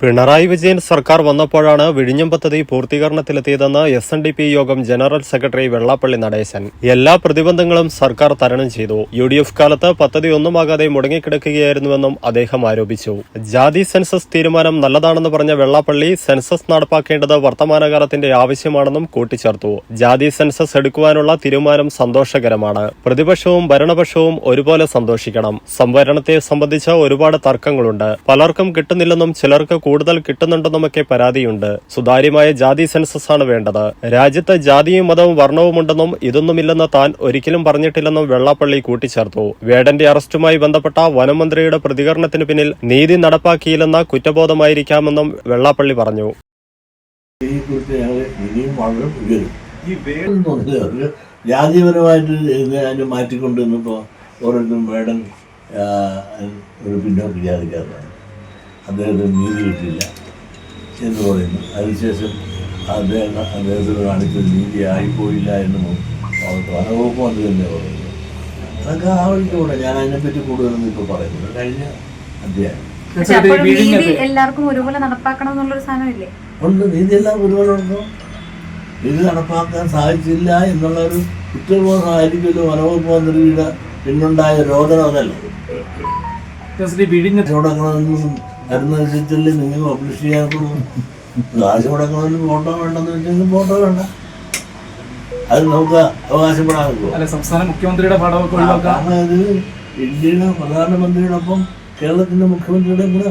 പിണറായി വിജയൻ സർക്കാർ വന്നപ്പോഴാണ് വിഴിഞ്ഞം പദ്ധതി പൂർത്തീകരണത്തിലെത്തിയതെന്ന് എസ് എൻ ഡി പി യോഗം ജനറൽ സെക്രട്ടറി വെള്ളാപ്പള്ളി നടേശൻ. എല്ലാ പ്രതിബന്ധങ്ങളും സർക്കാർ തരണം ചെയ്തു. യു ഡി എഫ് കാലത്ത് പദ്ധതി ഒന്നുമാകാതെ മുടങ്ങിക്കിടക്കുകയായിരുന്നുവെന്നും അദ്ദേഹം ആരോപിച്ചു. ജാതി സെൻസസ് തീരുമാനം നല്ലതാണെന്ന് പറഞ്ഞ വെള്ളാപ്പള്ളി സെൻസസ് നടപ്പാക്കേണ്ടത് വർത്തമാനകാലത്തിന്റെ ആവശ്യമാണെന്നും കൂട്ടിച്ചേർത്തു. ജാതി സെൻസസ് എടുക്കുവാനുള്ള തീരുമാനം സന്തോഷകരമാണ്. പ്രതിപക്ഷവും ഭരണപക്ഷവും ഒരുപോലെ സന്തോഷിക്കണം. സംവരണത്തെ സംബന്ധിച്ച് ഒരുപാട് തർക്കങ്ങളുണ്ട്. പലർക്കും കിട്ടുന്നില്ലെന്നും ചിലർക്ക് കൂടുതൽ കിട്ടുന്നുണ്ടെന്നുമൊക്കെ പരാതിയുണ്ട്. സുതാര്യമായ ജാതി സെൻസസ് ആണ് വേണ്ടത്. രാജ്യത്ത് ജാതിയും മതവും വർണവുമുണ്ടെന്നും ഇതൊന്നുമില്ലെന്ന് താൻ ഒരിക്കലും പറഞ്ഞിട്ടില്ലെന്നും വെള്ളാപ്പള്ളി കൂട്ടിച്ചേർത്തു. വേടന്റെ അറസ്റ്റുമായി ബന്ധപ്പെട്ട വനമന്ത്രിയുടെ പ്രതികരണത്തിന് പിന്നിൽ നീതി നടപ്പാക്കിയില്ലെന്ന കുറ്റബോധമായിരിക്കാമെന്നും വെള്ളാപ്പള്ളി പറഞ്ഞു. ജാതിപരമായിട്ട് അതിനെ മാറ്റിക്കൊണ്ടിരുന്നപ്പോൾ ഓരോരുത്തരും വേടൻ ഒരു പിന്നോട്ട് ജാതിക്കാരനാണ്. അദ്ദേഹത്തിന് നീതി കിട്ടില്ല എന്ന് പറയുന്നു. അതിനുശേഷം അദ്ദേഹം അദ്ദേഹത്തിന് കാണിച്ചത് നീതി ആയിപ്പോയില്ല എന്ന് വനവകുപ്പ് അത് തന്നെ പറയുന്നു. അതൊക്കെ ആ വഴിക്കൂടെ ഞാൻ അതിനെപ്പറ്റി കൂടുതലൊന്നും ഇപ്പോൾ പറയുന്നില്ല. കഴിഞ്ഞ അധ്യായം. നീതി എല്ലാവർക്കും ഒരുപോലെ നടപ്പാക്കണം എന്നുള്ളൊരു സാധനമില്ലേ? ഉണ്ട്. നീതിയെല്ലാം ഒരുപോലെ ഉണ്ടോ? ഇത് നടപ്പാക്കാൻ സാധിച്ചില്ല എന്നുള്ള ഒരു കുറ്റബോധമായിരിക്കുമല്ലോ വനവകുപ്പ് മന്ത്രിയുടെ പിന്നുണ്ടായ രോദനം അതല്ലേ? വിഴിഞ്ഞ മരുന്നനുസരിച്ചല്ലേ നിങ്ങൾ പബ്ലിഷ് ചെയ്യാനുള്ളൂ കാശ് മുടക്കണമെന്നും ഫോട്ടോ വേണ്ടെന്ന് വെച്ചെങ്കിൽ ഫോട്ടോ വേണ്ട. അത് നമുക്ക് അവകാശപ്പെടാൻ അല്ല സംസ്ഥാന മുഖ്യമന്ത്രിയുടെ പടമൊക്കെ ഒഴിവാക്കാം. ഇന്ത്യയുടെ പ്രധാനമന്ത്രിയോടൊപ്പം കേരളത്തിന്റെ മുഖ്യമന്ത്രിയുടെ കൂടെ